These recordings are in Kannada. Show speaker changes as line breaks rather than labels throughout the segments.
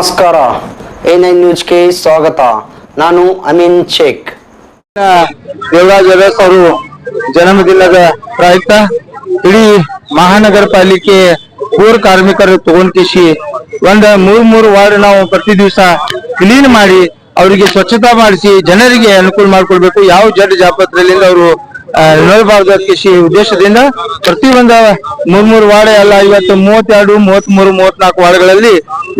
ನಮಸ್ಕಾರ. ಎ ನೈನ್ ನ್ಯೂಸ್ಗೆ ಸ್ವಾಗತ. ನಾನು ಅಮೀನ್ ಶೇಖ್.
ದೇವರಾಜ್ ಅರಸ್ ಅವರು ಜನ್ಮದಿನದ ಪ್ರಯುಕ್ತ ಇಡೀ ಮಹಾನಗರ ಪಾಲಿಕೆ ಪೂರ್ ಕಾರ್ಮಿಕರು ತಗೊಂಡಿಸಿ ಒಂದ ಮೂರ್ ಮೂರ್ ವಾರ್ಡ್ ನಾವು ಪ್ರತಿ ದಿವಸ ಕ್ಲೀನ್ ಮಾಡಿ ಅವರಿಗೆ ಸ್ವಚ್ಛತಾ ಮಾಡಿಸಿ ಜನರಿಗೆ ಅನುಕೂಲ ಮಾಡ್ಕೊಳ್ಬೇಕು ಯಾವ ಜಡ್ ಜಾಪತ್ರದಿಂದ ಅವರು ನೋಡಬಾರ್ದು ಕೃಷಿ ಉದ್ದೇಶದಿಂದ ಪ್ರತಿ ಒಂದ ಮೂರ್ ಮೂರ್ ವಾರ್ಡ್ ಎಲ್ಲ ಇವತ್ತು ಮೂವತ್ತೆರಡು, ಮೂವತ್ತ್ ಮೂರು ಮೂವತ್ನಾಲ್ಕು ವಾರ್ಡ್ಗಳಲ್ಲಿ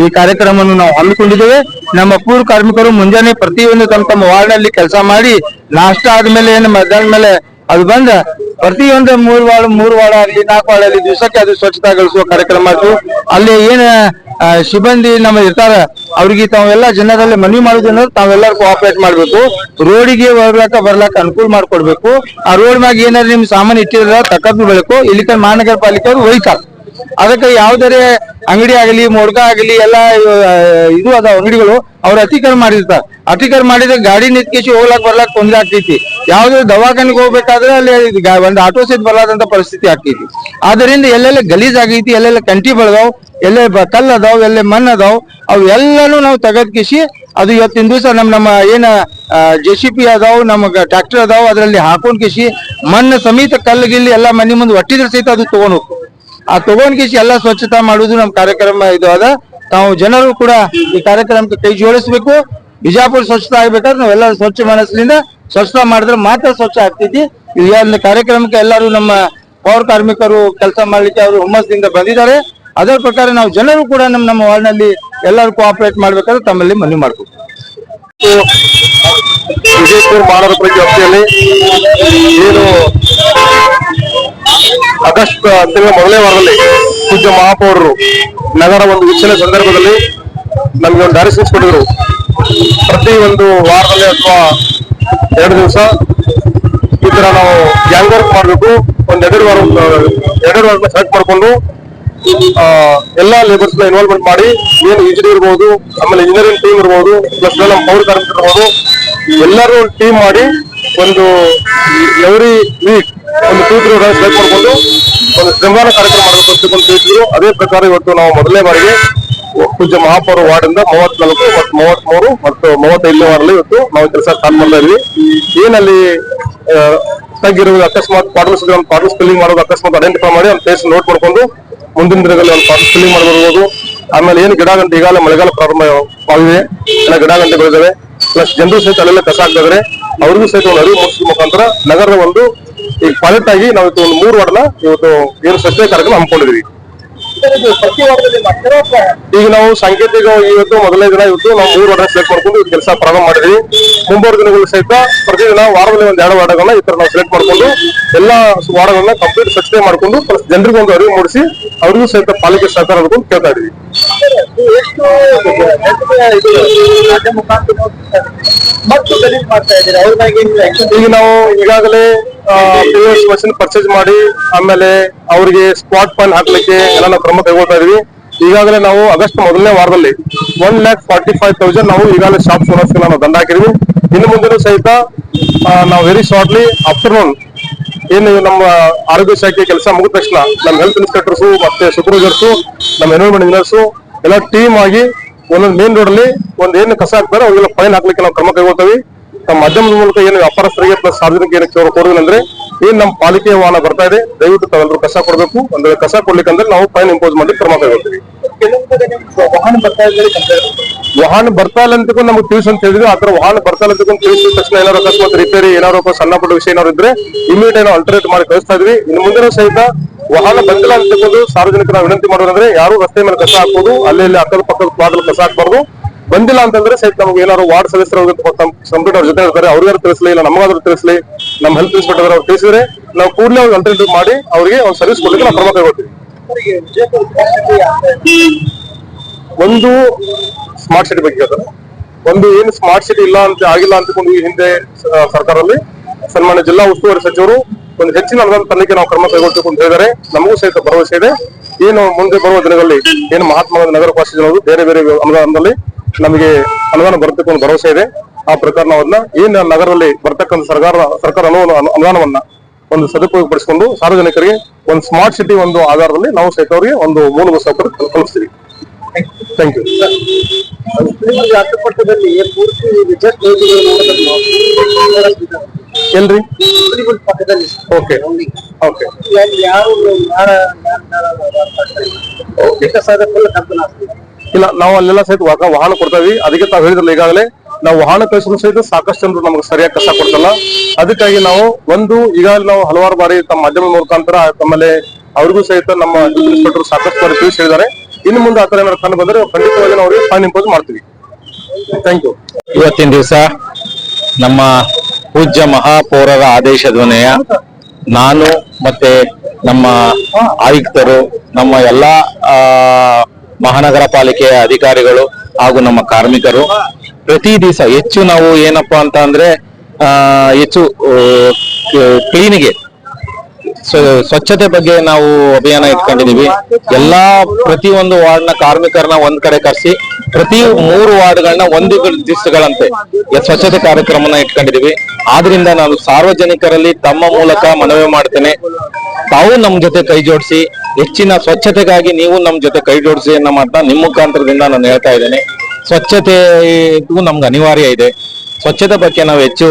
ಈ ಕಾರ್ಯಕ್ರಮವನ್ನು ನಾವು ಹಮ್ಮಿಕೊಂಡಿದ್ದೇವೆ. ನಮ್ಮ ಪೂರ್ವ ಕಾರ್ಮಿಕರು ಮುಂಜಾನೆ ಪ್ರತಿಯೊಂದು ತಮ್ಮ ತಮ್ಮ ವಾರ್ಡ್ನಲ್ಲಿ ಕೆಲಸ ಮಾಡಿ, ನಾಷ್ಟ ಆದ್ಮೇಲೆ ಏನು ಮಧ್ಯಾಹ್ನ ಮೇಲೆ ಅದು ಬಂದ, ಪ್ರತಿಯೊಂದು ಮೂರ್ ವಾರ್ಡ್ ಮೂರ್ ವಾರ್ಡ್ ಆಗಲಿ, ನಾಲ್ಕು ವಾರ್ಡ್ ಆಗಲಿ, ದಿವಸಕ್ಕೆ ಅದು ಸ್ವಚ್ಛತೆಗೊಳಿಸುವ ಕಾರ್ಯಕ್ರಮ ಆಯ್ತು ಅಲ್ಲಿ ಏನು ಸಿಬ್ಬಂದಿ ನಮ್ಮ ಇರ್ತಾರ, ಅವ್ರಿಗೆ ತಾವೆಲ್ಲ ಜನರಲ್ಲಿ ಮನವಿ ಮಾಡೋದ್ರಿಂದ ತಾವೆಲ್ಲರೂ ಕೋಆಪರೇಟ್ ಮಾಡ್ಬೇಕು. ರೋಡಿಗೆ ಹೋಗ್ಲಾಕ, ಬರ್ಲಾಕ ಅನುಕೂಲ ಮಾಡ್ಕೊಡ್ಬೇಕು. ಆ ರೋಡ್ ಮ್ಯಾಗ ಏನಾದ್ರು ನಿಮ್ ಸಾಮಾನು ಇಟ್ಟಿದ್ರ ತಕ್ಕದ್ದು ಬೆಳಕು, ಇಲ್ಲಿ ಮಹಾನಗರ ಪಾಲಿಕೆ ಅವ್ರು ಒಯ್ತಾರ. ಅದಕ್ಕೆ ಯಾವ್ದಾರೆ ಅಂಗಡಿ ಆಗಲಿ ಮೊಡ್ಕ ಆಗಲಿ, ಎಲ್ಲ ಇದು ಅದ ಅಂಗಡಿಗಳು ಅವ್ರ ಅತಿಕ್ರಮ ಮಾಡಿರ್ತಾರ. ಅತಿಕ್ರಮ ಮಾಡಿದ್ರೆ ಗಾಡಿ ನಿತ್ಕೇಶಿ ಹೋಗ್ಲಾಕ್ ಬರ್ಲಾಕ್ ತೊಂದ್ರೆ ಆಗ್ತೈತಿ. ಯಾವ್ದು ದವಾಖಾನೆಗೆ ಹೋಗ್ಬೇಕಾದ್ರೆ ಅಲ್ಲಿ ಒಂದು ಆಟೋ ಸಹಿತ ಬರ್ಲಾದಂತ ಪರಿಸ್ಥಿತಿ ಆಗ್ತೈತಿ. ಆದ್ರಿಂದ ಎಲ್ಲೆಲ್ಲ ಗಲೀಜ್ ಆಗೈತಿ, ಎಲ್ಲೆಲ್ಲ ಕಂಟಿ ಬೆಳೆದಾವ್, ಎಲ್ಲೆ ಕಲ್ಲ್ ಅದಾವ್, ಎಲ್ಲೆ ಮಣ್ಣು ಅದಾವ್, ಅವು ಎಲ್ಲಾನು ನಾವು ತೆಗೆದ್ಕಿಸಿ ಅದು ಇವತ್ತಿನ ದಿವಸ ನಮ್, ನಮ್ಮ ಏನ ಜೆ ಸಿ ಪಿ ಅದಾವ್ ನಮಗ ಟ್ರಾಕ್ಟರ್ ಅದಾವ್, ಅದ್ರಲ್ಲಿ ಹಾಕೊಂಡ್ ಕಿಸಿ ಮಣ್ಣು ಸಮೇತ ಕಲ್ಲು ಗಿಲ್ಲಿ ಎಲ್ಲಾ ಮನೆ ಮುಂದೆ ಒಟ್ಟಿದ್ರೆ ಸಹಿತ ಅದು ತಗೊಂಡ್ ಹೋಗ್ತು ಆ ತಗೊಂಡ್ ಎಲ್ಲ ಸ್ವಚ್ಛತಾ ಮಾಡುವುದು ನಮ್ಮ ಕಾರ್ಯಕ್ರಮ ಇದು ಅದ ತಾವು ಜನರು ಕೂಡ ಈ ಕಾರ್ಯಕ್ರಮಕ್ಕೆ ಕೈ ಜೋಡಿಸ್ಬೇಕು. ಬಿಜಾಪುರ ಸ್ವಚ್ಛತಾ ಆಗ್ಬೇಕಾದ್ರೆ ನಾವೆಲ್ಲ ಸ್ವಚ್ಛ ಮನಸ್ಸಿನಿಂದ ಸ್ವಚ್ಛತಾ ಮಾಡಿದ್ರೆ ಮಾತ್ರ ಸ್ವಚ್ಛ ಆಗ್ತೈತಿ. ಒಂದು ಕಾರ್ಯಕ್ರಮಕ್ಕೆ ಎಲ್ಲರೂ ನಮ್ಮ ಪೌರ ಕಾರ್ಮಿಕರು ಕೆಲಸ ಮಾಡ್ಲಿಕ್ಕೆ ಅವರು ಹುಮ್ಮಸ್ಸಿಂದ ಬಂದಿದ್ದಾರೆ. ಅದರ ಪ್ರಕಾರ ನಾವು ಜನರು ಕೂಡ ನಮ್ಮ ನಮ್ಮ ವಾರ್ಡ್ನಲ್ಲಿ ಎಲ್ಲರೂ ಕೋಆಪರೇಟ್ ಮಾಡ್ಬೇಕಾದ್ರೆ ತಮ್ಮಲ್ಲಿ ಮನವಿ ಮಾಡ್ಬೇಕು
ವಿಜಯಪುರ ಮಹಾನಗರ ವ್ಯಾಪ್ತಿಯಲ್ಲಿ ಏನು ಆಗಸ್ಟ್ ತಿಂಗಳ ಮೊದಲನೇ ವಾರದಲ್ಲಿ ಪೂಜ್ಯ ಮಹಾಪೌರರು ನಗರ ಒಂದು ವೀಕ್ಷಣೆ ಸಂದರ್ಭದಲ್ಲಿ ನಮಗೆ ಒಂದು ಡೈರೆಕ್ಷನ್ಸ್ ಕೊಟ್ಟಿದ್ರು ಪ್ರತಿ ಒಂದು ವಾರದಲ್ಲಿ ಅಥವಾ ಎರಡು ದಿವಸ ಈ ತರ ನಾವು ಗ್ಯಾಂಗ್ ವರ್ಕ್ ಮಾಡಬೇಕು. ಒಂದ್ ಎರಡು ವಾರ ಎರಡು ವಾರ ಸೆಲೆಕ್ಟ್ ಮಾಡ್ಕೊಂಡು ಎಲ್ಲಾ ಲೇಬರ್ಸ್ನ ಇನ್ವಾಲ್ವ್ಮೆಂಟ್ ಮಾಡಿ, ಏನು ಇಂಜಿನಿಯರ್ ಇರ್ಬೋದು, ಆಮೇಲೆ ಇಂಜಿನಿಯರಿಂಗ್ ಟೀಮ್ ಇರ್ಬೋದು ಪ್ಲಸ್ ನಮ್ಮ ಪೌರ ಕಾರ್ಮಿಕರು ಇರ್ಬೋದು, ಎಲ್ಲರೂ ಟೀಮ್ ಮಾಡಿ ಒಂದು ಎವ್ರಿ ವೀಕ್ ಒಂದು ಟೂ ತ್ರೀ ಡೇಸ್ ಸೆಲೆಕ್ಟ್ ಮಾಡ್ಕೊಂಡು ಒಂದು ಶ್ರಮದಾನ ಕಾರ್ಯಕ್ರಮ ಮಾಡಬೇಕು ಅಂತ ತಿಳಿಸಿದ್ರು ಅದೇ ಪ್ರಕಾರ ಇವತ್ತು ನಾವು ಮೊದಲನೇ ಬಾರಿಗೆ ಪೂಜ್ಯ ಮಹಾಪೌರ ವಾರ್ಡ್ ಇಂದ ಮೂವತ್ನಾಲ್ಕು ಮತ್ತು ಮೂವತ್ಮೂರು ಮತ್ತು ಮೂವತ್ತೈದನೇ ವಾರಲ್ಲಿ ಇವತ್ತು ನಾವು ಕೆಲಸ ಸ್ಟಾರ್ಟ್ ಏನಲ್ಲಿ ತಗ್ಗಿರುವುದು ಅಕಸ್ಮಾತ್ ಪಾಟಲ್ಸ್ ಒಂದು ಪಾಟಲ್ ಸ್ಪಿಲ್ಲಿಂಗ್ ಮಾಡೋದು ಅಕಸ್ಮಾತ್ ಐಡೆಂಟಿಫೈ ಮಾಡಿ ಒಂದು ಪ್ಲೇಸ್ ನೋಟ್ ಮಾಡ್ಕೊಂಡು ಮುಂದಿನ ದಿನಗಳಲ್ಲಿ ಒಂದು ಪಾಟಲ್ ಸ್ಪೆಲ್ಲಿಂಗ್ ಮಾಡ್ಬೋದು ಆಮೇಲೆ ಏನು ಗಿಡ ಗಂಟೆ ಈಗಾಗಲೇ ಮಳೆಗಾಲ ಪ್ರಾರಂಭ ಆಗಿದೆ. ಎಲ್ಲ ಗಿಡ ಗಂಟೆ ಬೆಳೆದಿವೆ ಪ್ಲಸ್ ಜನರು ಸಹಿತ ಅಲ್ಲೆಲ್ಲ ಕಸ ಹಾಕ್ತಿದ್ರೆ ಅವ್ರಿಗೂ ಸಹಿತ ಒಂದು ಅರಿವು ಮೂಡಿಸುವ ಮುಖಾಂತರ ನಗರದ ಒಂದು ಈಗ ಪೈಲಟ್ ಆಗಿ ನಾವು ಒಂದು ಮೂರು ವಾರ್ಡ್ನ ಇವತ್ತು ಏನು ಸ್ವಚ್ಛತೆ ಕಾರ್ಯಕ್ರಮ ಹಮ್ಮಿಕೊಂಡಿದ್ವಿ. ಈಗ ನಾವು ಸಾಂಕೇತಿಕ ಇವತ್ತು ಮೊದಲನೇ ದಿನ ಇವತ್ತು ನಾವು ಮೂರು ವಾರ್ಡ್ ಸೆಲೆಕ್ಟ್ ಮಾಡ್ಕೊಂಡು ಕೆಲಸ ಪ್ರಾರಂಭ ಮಾಡಿದ್ವಿ. ಮುಂಬರುವ ದಿನಗಳು ಸಹಿತ ಪ್ರತಿದಿನ ವಾರದಲ್ಲಿ ಒಂದು ಎರಡು ವಾರ್ಡ್ಗಳನ್ನ ಈ ತರ ನಾವು ಸೆಲೆಕ್ಟ್ ಮಾಡ್ಕೊಂಡು ಎಲ್ಲಾ ವಾರ್ಡ್ಗಳನ್ನ ಕಂಪ್ಲೀಟ್ ಸ್ವಚ್ಛತೆ ಮಾಡ್ಕೊಂಡು ಜನರಿಗೆ ಒಂದು ಅರಿವು ಮೂಡಿಸಿ, ಅವರಿಗೂ ಸಹಿತ ಪಾಲಿಕೆ ಸಹಕಾರ ಕೇಳ್ತಾ ಇದೀವಿ. ಈಗ ನಾವು ಈಗಾಗಲೇ ಪಿ ಎಸ್ ಮಷಿನ್ ಪರ್ಚೇಸ್ ಮಾಡಿ, ಆಮೇಲೆ ಅವರಿಗೆ ಸ್ಪಾಟ್ ಫಂಡ್ ಹಾಕ್ಲಿಕ್ಕೆ ಎಲ್ಲ ನಾವು ಕ್ರಮ ಕೈಗೊಳ್ತಾ ಇದೀವಿ. ಈಗಾಗಲೇ ನಾವು ಆಗಸ್ಟ್ ಮೊದಲನೇ ವಾರದಲ್ಲಿ one lakh forty five thousand ನಾವು ಈಗಾಗಲೇ ಶಾಪ್ ಓನರ್ಸ್ ನಾವು ದಂಡ ಹಾಕಿದೀವಿ. ಇನ್ನು ಮುಂದಿನ ಸಹಿತ ನಾವು ವೆರಿ ಶಾರ್ಟ್ಲಿ ಆಫ್ಟರ್ನೂನ್ ಏನು ನಮ್ಮ ಆರೋಗ್ಯ ಶಾಖೆ ಕೆಲಸ ಮುಗಿದ ತಕ್ಷಣ ನಮ್ಮ ಹೆಲ್ತ್ ಇನ್ಸ್ಪೆಕ್ಟರ್ಸು ಮತ್ತೆ ಸೂಪರ್ವೈಸರ್ಸು ನಮ್ಮ ಎನ್ವಿರಾನ್ಮೆಂಟ್ ಇಂಜಿನಿಯರ್ಸು ಎಲ್ಲ ಟೀಮ್ ಆಗಿ ಒಂದೊಂದು ಮೇನ್ ರೋಡ್ ಅಲ್ಲಿ ಒಂದ್ ಏನು ಕಸ ಹಾಕ್ತಾರೆ ಅವೆಲ್ಲ ಫೈನ್ ಹಾಕ್ಲಿಕ್ಕೆ ನಾವು ಕ್ರಮ ಕೈಗೊಳ್ತೀವಿ. ನಮ್ಮ ಮಾಧ್ಯಮದ ಮೂಲಕ ಏನು ವ್ಯಾಪಾರಸ್ಥರಿಗೆ ಪ್ಲಸ್ ಸಾರ್ವಜನಿಕ ಏನಕ್ಕೆ ಅವರು ಅಂದ್ರೆ, ಏನ್ ನಮ್ಮ ಪಾಲಿಕೆ ವಾಹನ ಬರ್ತಾ ಇದೆ, ದಯವಿಟ್ಟು ತಾವೆಲ್ಲರೂ ಕಸ ಕೊಡಬೇಕು. ಅಂದ್ರೆ ಕಸ ಕೊಡ್ಲಿಕ್ಕೆ ಅಂದ್ರೆ ನಾವು ಫೈನ್ ಇಂಪೋಸ್ ಮಾಡಿ ಕ್ರಮ ಕೈಗೊಳ್ತೀವಿ. ವಾಹನ ಬರ್ತಾ ವಾಹನ ಬರ್ತಾ ಇಲ್ಲ ಅಂತ ನಮ್ಗೆ ತಿಳಿಸ್ ಅಂತ ಹೇಳಿದ್ರು. ಆತರ ವಾಹನ ಬರ್ತಾ ಇಲ್ಲ ಅಂತ ತಿಳಿಸಿದ ತಕ್ಷಣ ಏನಾದ್ರು ಅಕಸ್ಮಾತ್ ರಿಪೇರಿ ಏನಾದ್ರು ಸಣ್ಣ ಪುಟ್ಟ ವಿಷಯ ಏನಾರು ಇದ್ರೆ ಇಮಿಡಿಯೇಟ್ ಏನೋ ಅಲ್ಟರೇಟ್ ಮಾಡಿ ಕಳಿಸ್ತಾ ಇದ್ವಿ. ಇನ್ನು ಮುಂದಿನ ಸಹಿತ ವಾಹನ ಬಂದಿಲ್ಲ ಅಂತಕೊಂಡು ಸಾರ್ವಜನಿಕರ ವಿನಂತಿ ಮಾಡೋದಂದ್ರೆ ಯಾರು ರಸ್ತೆ ಮೇಲೆ ಕಸ ಹಾಕೋದು ಅಲ್ಲಿ ಇಲ್ಲಿ ಅಕ್ಕದ ಪಕ್ಕದ ಪ್ಲಾಟ್ ಕಸ ಹಾಕ್ಬಾರ್ದು. ಬಂದಿಲ್ಲ ಅಂತಂದ್ರೆ ಸಹಿತ ನಮ್ಗೆ ಏನಾದ್ರು ವಾರ್ಡ್ ಸದಸ್ಯರು ಕಂಪ್ಯೂಟರ್ ಅವ್ರ ಜೊತೆ ಇರ್ತಾರೆ. ಅವ್ರಿಗಾರು ತಿಳಿಸಲಿ ಇಲ್ಲ ನಮಗಾದ್ರೂ ತಿಳಿಸಲಿ. ನಮ್ಮ ಹೆಲ್ತ್ ಇನ್ಸ್ಪೆಕ್ಟರ್ ಅವ್ರು ತಿಳಿಸಿದ್ರೆ ನಾವು ಕೂಡಲೇ ಒಂದು ಅಲ್ಟರ್ನೇಟಿವ್ ಮಾಡಿ ಅವರಿಗೆ ಒಂದು ಸರ್ವಿಸ್ ಕೊಡ್ಲಿಕ್ಕೆ ನಾವು ಕ್ರಮ ಕೈಗೊಳ್ತೀವಿ. ಒಂದು ಸ್ಮಾರ್ಟ್ ಸಿಟಿ ಬಗ್ಗೆ ಹೇಳ್ತಾರೆ ಒಂದು ಏನು ಸ್ಮಾರ್ಟ್ ಸಿಟಿ ಇಲ್ಲ ಅಂತ ಆಗಿಲ್ಲ ಅಂತಕೊಂಡು ಈ ಹಿಂದೆ ಸರ್ಕಾರದಲ್ಲಿ ಸನ್ಮಾನ್ಯ ಜಿಲ್ಲಾ ಉಸ್ತುವಾರಿ ಸಚಿವರು ಒಂದು ಹೆಚ್ಚಿನ ಅನುದಾನ ತರಲಿಕ್ಕೆ ನಾವು ಕ್ರಮ ಕೈಗೊಳ್ಳಬೇಕು ಅಂತ ಹೇಳಿದರೆ ನಮಗೂ ಸಹಿತ ಭರವಸೆ ಇದೆ. ಏನು ಮುಂದೆ ಬರುವ ದಿನಗಳಲ್ಲಿ ಏನು ಮಹಾತ್ಮ ಗಾಂಧಿ ನಗರ ಜನರು ಬೇರೆ ಬೇರೆ ಅನುದಾನದಲ್ಲಿ ನಮಗೆ ಅನುದಾನ ಬರುತ್ತೆ ಒಂದು ಭರವಸೆ ಇದೆ. ಆ ಪ್ರಕಾರ ನಾವು ಅದನ್ನ ಏನು ನಗರದಲ್ಲಿ ಬರ್ತಕ್ಕಂಥ ಸರ್ಕಾರ ಸರ್ಕಾರ ಅನ್ನೋ ಒಂದು ಸದುಪಯೋಗ ಪಡಿಸಿಕೊಂಡು ಸಾರ್ವಜನಿಕರಿಗೆ ಒಂದು ಸ್ಮಾರ್ಟ್ ಸಿಟಿ ಒಂದು ಆಧಾರದಲ್ಲಿ ನಾವು ಸಹಿತ ಅವರಿಗೆ ಒಂದು ಮೂಲಭೂತ ಸೌಕರ್ಯ ಕಲ್- ಕಲ್ಪಿಸ್ತೀವಿ ಥ್ಯಾಂಕ್ ಯು ಎಲ್ರಿ? ಓಕೆ ಓಕೆ ಇಲ್ಲ, ನಾವು ಅಲ್ಲೆಲ್ಲ ಸಹಿತ ವಾಹನ ವಾಹನ ಇದೀವಿ. ಅದಕ್ಕೆ ತಾವು ಹೇಳಿದ್ರಲ್ಲ ಈಗಾಗಲೇ ನಾವು ವಾಹನ ಕಳಿಸಿದ್ರು ಸಹಿತ ಸಾಕಷ್ಟು ಜನರು ನಮಗೆ ಸರಿಯಾಗಿ ಕಷ್ಟ ಕೊಡ್ತಲ್ಲ. ಅದಕ್ಕಾಗಿ ನಾವು ಒಂದು, ಈಗಾಗಲೇ ನಾವು ಹಲವಾರು ಬಾರಿ ತಮ್ಮ ಮಾಧ್ಯಮ ಮುಖಾಂತರ ತಮ್ಮಲ್ಲಿ ಅವ್ರಿಗೂ ಸಹಿತ ನಮ್ಮ ಇನ್ಸ್ಪೆಕ್ಟರ್ ಸಾಕಷ್ಟು ಬಾರಿ ತಿಳಿಸಿ ಇನ್ನು ಮುಂದೆ ಆತರ ಏನಾದ್ರು ಕಂಡು ಬಂದ್ರೆ ಖಂಡಿತವಾಗಿ ನಾವು ಅವರಿಗೆ ಫೈನ್ ಇಂಪೋಸ್ ಮಾಡ್ತೀವಿ. ಥ್ಯಾಂಕ್ ಯು
ಇವತ್ತಿನ ದಿವಸ ನಮ್ಮ ಪೂಜ್ಯ ಮಹಾಪೌರರ ಆದೇಶದನ್ವಯ ನಾನು ಮತ್ತೆ ನಮ್ಮ ಆಯುಕ್ತರು, ನಮ್ಮ ಎಲ್ಲಾ ಮಹಾನಗರ ಪಾಲಿಕೆಯ ಅಧಿಕಾರಿಗಳು ಹಾಗೂ ನಮ್ಮ ಕಾರ್ಮಿಕರು ಪ್ರತಿ ದಿವಸ ಹೆಚ್ಚು ನಾವು ಏನಪ್ಪಾ ಅಂತ ಅಂದ್ರೆ ಹೆಚ್ಚು ಕ್ಲೀನಿಗೆ, ಸ್ವ- ಸ್ವಚ್ಛತೆ ಬಗ್ಗೆ ನಾವು ಅಭಿಯಾನ ಇಟ್ಕೊಂಡಿದೀವಿ. ಎಲ್ಲಾ ಪ್ರತಿಯೊಂದು ವಾರ್ಡ್ನ ಕಾರ್ಮಿಕರನ್ನ ಒಂದ್ ಕಡೆ ಕರೆಸಿ, ಪ್ರತಿ ಮೂರು ವಾರ್ಡ್ಗಳನ್ನ ಒಂದು ದಿವಸಗಳಂತೆ ಸ್ವಚ್ಛತೆ ಕಾರ್ಯಕ್ರಮನ ಇಟ್ಕೊಂಡಿದೀವಿ. ಆದ್ರಿಂದ ನಾನು ಸಾರ್ವಜನಿಕರಲ್ಲಿ ತಮ್ಮ ಮೂಲಕ ಮನವಿ ಮಾಡ್ತೇನೆ. ತಾವು ನಮ್ ಜೊತೆ ಕೈ ಜೋಡಿಸಿ, ಹೆಚ್ಚಿನ ಸ್ವಚ್ಛತೆಗಾಗಿ ನೀವು ನಮ್ ಜೊತೆ ಕೈ ಜೋಡಿಸಿ ಅನ್ನೋ ಮಾತನ್ನ ನಿಮ್ಮ ಮುಖಾಂತರದಿಂದ ನಾನು ಹೇಳ್ತಾ ಇದ್ದೇನೆ. ಸ್ವಚ್ಛತೆ ಇದು ನಮ್ಗೆ ಅನಿವಾರ್ಯ ಇದೆ. ಸ್ವಚ್ಛತೆ ಬಗ್ಗೆ ನಾವು ಹೆಚ್ಚು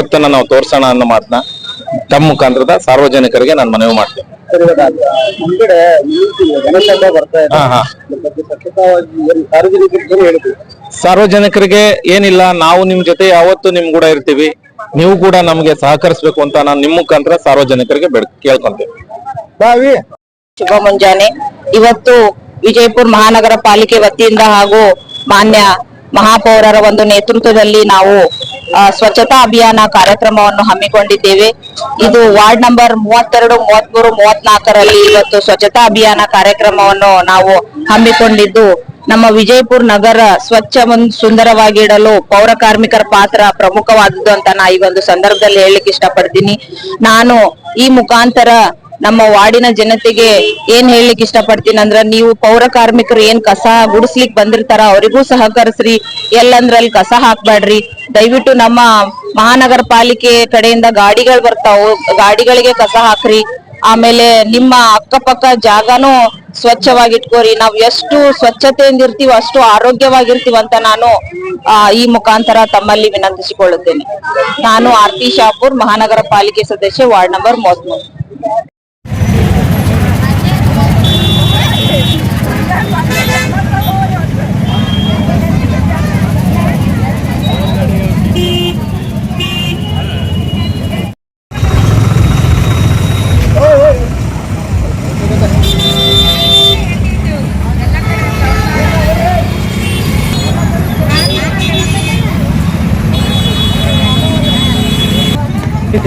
ಒತ್ತನ್ನ ನಾವು ತೋರ್ಸೋಣ ಅನ್ನೋ ಮಾತನ್ನ ತಮ್ಮ ಮುಖಾಂತರದ ಸಾರ್ವಜನಿಕರಿಗೆ ನಾನು ಮನವಿ ಮಾಡ್ತೇನೆ.
ಸಾರ್ವಜನಿಕರಿಗೆ ಹೇಳ್ತೀವಿ
ಸಾರ್ವಜನಿಕರಿಗೆ ಏನಿಲ್ಲ ನಾವು ನಿಮ್ ಜೊತೆ ಯಾವತ್ತು ನಿಮ್ ಕೂಡ ಇರ್ತೀವಿ. ನೀವು ಕೂಡ ನಮ್ಗೆ ಸಹಕರಿಸಬೇಕು ಅಂತ ನಾನು ನಿಮ್ ಮುಖಾಂತರ ಸಾರ್ವಜನಿಕರಿಗೆ ಕೇಳ್ಕೊಂತೀನಿ.
ಬಾವಿ.
ಶುಭ ಮುಂಜಾನೆ. ಇವತ್ತು ವಿಜಯಪುರ ಮಹಾನಗರ ಪಾಲಿಕೆ ವತಿಯಿಂದ ಹಾಗೂ ಮಾನ್ಯ ಮಹಾಪೌರರ ಒಂದು ನೇತೃತ್ವದಲ್ಲಿ ನಾವು ಸ್ವಚ್ಛತಾ ಅಭಿಯಾನ ಕಾರ್ಯಕ್ರಮವನ್ನು ಹಮ್ಮಿಕೊಂಡಿದ್ದೇವೆ. ಇದು ವಾರ್ಡ್ ನಂಬರ್ ಮೂವತ್ತೆರಡು ಮೂವತ್ಮೂರು ಮೂವತ್ನಾಲ್ಕರಲ್ಲಿ ಇವತ್ತು ಸ್ವಚ್ಛತಾ ಅಭಿಯಾನ ಕಾರ್ಯಕ್ರಮವನ್ನು ನಾವು ಹಮ್ಮಿಕೊಂಡಿದ್ದು. ನಮ್ಮ ವಿಜಯಪುರ ನಗರ ಸ್ವಚ್ಛ ಸುಂದರವಾಗಿ ಇಡಲು ಪೌರ ಕಾರ್ಮಿಕರ ಪಾತ್ರ ಪ್ರಮುಖವಾದದ್ದು ಅಂತ ನಾ ಈ ಒಂದು ಸಂದರ್ಭದಲ್ಲಿ ಹೇಳಲಿಕ್ಕೆ ಇಷ್ಟಪಡ್ತೀನಿ. ನಾನು ಈ ಮುಖಾಂತರ ನಮ್ಮ ವಾರ್ಡಿನ ಜನತೆಗೆ ಏನ್ ಹೇಳಲಿಕ್ಕೆ ಇಷ್ಟಪಡ್ತೀನಿ ಅಂದ್ರ ನೀವು ಪೌರ ಕಾರ್ಮಿಕರು ಏನ್ ಕಸ ಗುಡಿಸ್ಲಿಕ್ ಬಂದಿರ್ತಾರ, ಅವರಿಗೂ ಸಹಕರಿಸ್ರಿ. ಎಲ್ಲಂದ್ರಲ್ಲಿ ಕಸ ಹಾಕ್ಬೇಡ್ರಿ ದಯವಿಟ್ಟು ನಮ್ಮ ಮಹಾನಗರ ಪಾಲಿಕೆ ಕಡೆಯಿಂದ ಗಾಡಿಗಳು ಬರ್ತಾವು, ಗಾಡಿಗಳಿಗೆ ಕಸ ಹಾಕ್ರಿ. ಆಮೇಲೆ ನಿಮ್ಮ ಅಕ್ಕಪಕ್ಕ ಜಾಗನೂ ಸ್ವಚ್ಛವಾಗಿ ಇಟ್ಕೋರಿ ನಾವ್ ಎಷ್ಟು ಸ್ವಚ್ಛತೆಯಿಂದ ಇರ್ತೀವಿ ಅಷ್ಟು ಆರೋಗ್ಯವಾಗಿರ್ತೀವಿ ಅಂತ ನಾನು ಈ ಮುಖಾಂತರ ತಮ್ಮಲ್ಲಿ ವಿನಂತಿಸಿಕೊಳ್ಳುತ್ತೇನೆ. ನಾನು ಆರ್ತಿ ಶಾಪುರ್, ಮಹಾನಗರ ಪಾಲಿಕೆ ಸದಸ್ಯ, ವಾರ್ಡ್ ನಂಬರ್ ಮೂವತ್ಮೂರು.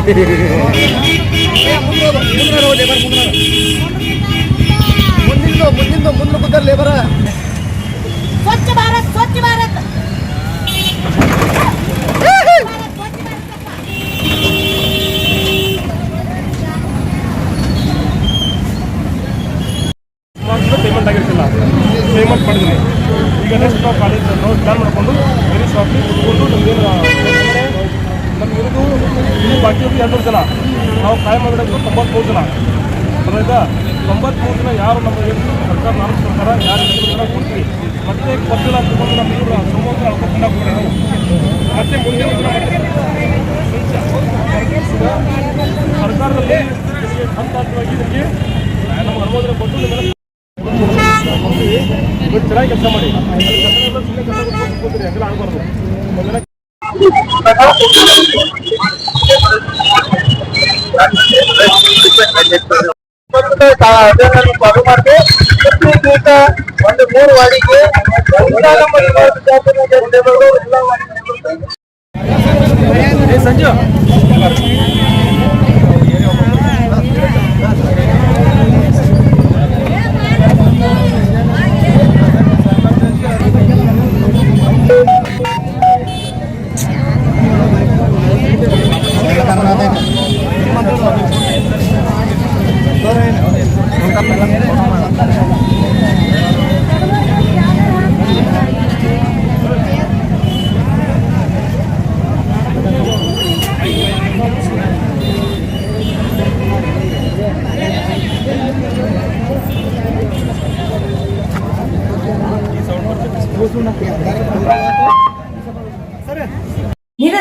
Hehehehe ಬರ್ಲಿ labour Swachh
Bharat Swachh Bharat. Payment payment ಈಗ ನೆಕ್ಸ್ಟ್ ಬಾಕಿ ಎರಡು ಜನ. ನಾವು ಕಾಯಂ ಆಗಿಡೋದು ತೊಂಬತ್ತು ಮೂರು ಜನ ತೊಂಬತ್ಮೂರು ದಿನ ಯಾರು ಹೆಸರು ಸರ್ಕಾರ ನಮ್ಮ ಸರ್ಕಾರ ಯಾರು ಕೊಡ್ತೀವಿ? ಮತ್ತೆ ಕೊಟ್ಟಿಲ್ಲ ಅಂತಕೊಂಡು ನಮ್ಮ ಇವರು ಸಮೂಹ ಅಳ್ಕೊಂಡು ನಾವು. ಮತ್ತೆ ಮತ್ತೆ ಸರ್ಕಾರದಲ್ಲಿ ಹಂತ ಹಂತವಾಗಿ ಇದಕ್ಕೆ ನಮ್ಮ ಅನುಮೋದನೆ ಕೊಟ್ಟು ಇವತ್ತು ಚೆನ್ನಾಗಿ ಕೆಲಸ ಮಾಡಿ. ಕೆಲಸ ಸುಮ್ಮನೆ ಕೆಲಸ ಕೂತ್ಕೊತೀರಿ ಹಂಗೆಲ್ಲ ಆಗಬಾರ್ದು ಮೊದಲ
ಒಂದು ಮೂರು ವಾರ್ಡಿಗೆ ಸಂಜು.